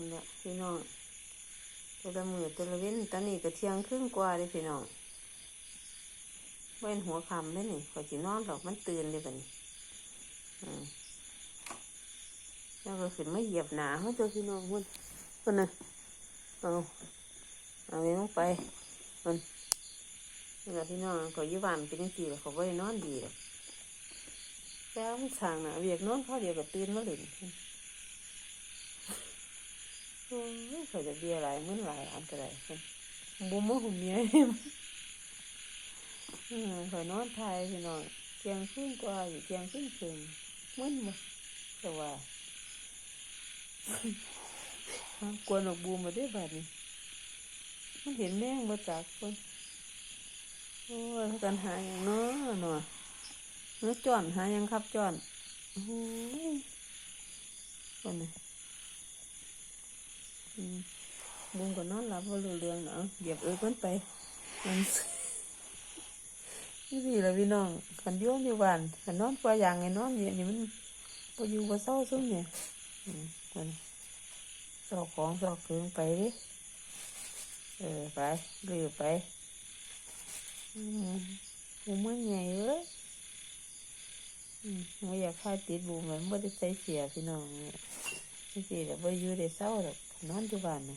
คนละพี่น้องแต่ละมือแต่ละเว้นตอนนี้ก็เที่ยงครึ่งกว่าเลยพี่น้องเว้นหัวคำเลยนี่ขอยจีนอนหรอกมันตื่นเลยบัดนี้อืมแล้วก็ขึ้นไมาเหยียบหนาเขาเจอพี่น้องคนคนน่ะเอาเอาไปลงไปคนนี่แหละพี่น้องเขาอยู่บ้านเป็นยังไงล่ะเขาไม่ได้นอนดีหรอกแล้วมันสั่งนะเวียกนอนเขาเดียวก็ตื่นมาเล่น โอ้ยเขาจะเบียร์หลายมื้อหลายอันก็ได้บุ้มมือหุ่มเมียเออเขานอนทายพี่น้องเที่ยงคืนกว่าอยู่เที่ยงคืนครึ่งมึนมาแต่ว่ากวนออกบูมมาได้บัดนี้มันเห็นแม่งมาจากคนโอ้ยกันหาอย่างเนาะเนาะเนื้อจ้อนหายังครับจ้อนโอ้ยคนน่ะ อืม บุงก็นอนหลับว่ารู้เรื่องเนาะเหยียบเอ้ยมันไปมันนี่สิละพี่น้องขันโยมอยู่บ้านขันนอนปล่อย่างไงนอนเนี่ยนี่มันพออยู่บ่เศร้าซุ่มเนี่ยมันสอกของสอกเกินไปดิเออไปเรือไปอืมมันใหญ่เอ้ยไม่อยากฆ่าติดบูมันไม่ได้ใส่เสียพี่น้องเนี่ยนี่สิละบ่อยู่ได้เศร้าหรอก на дивани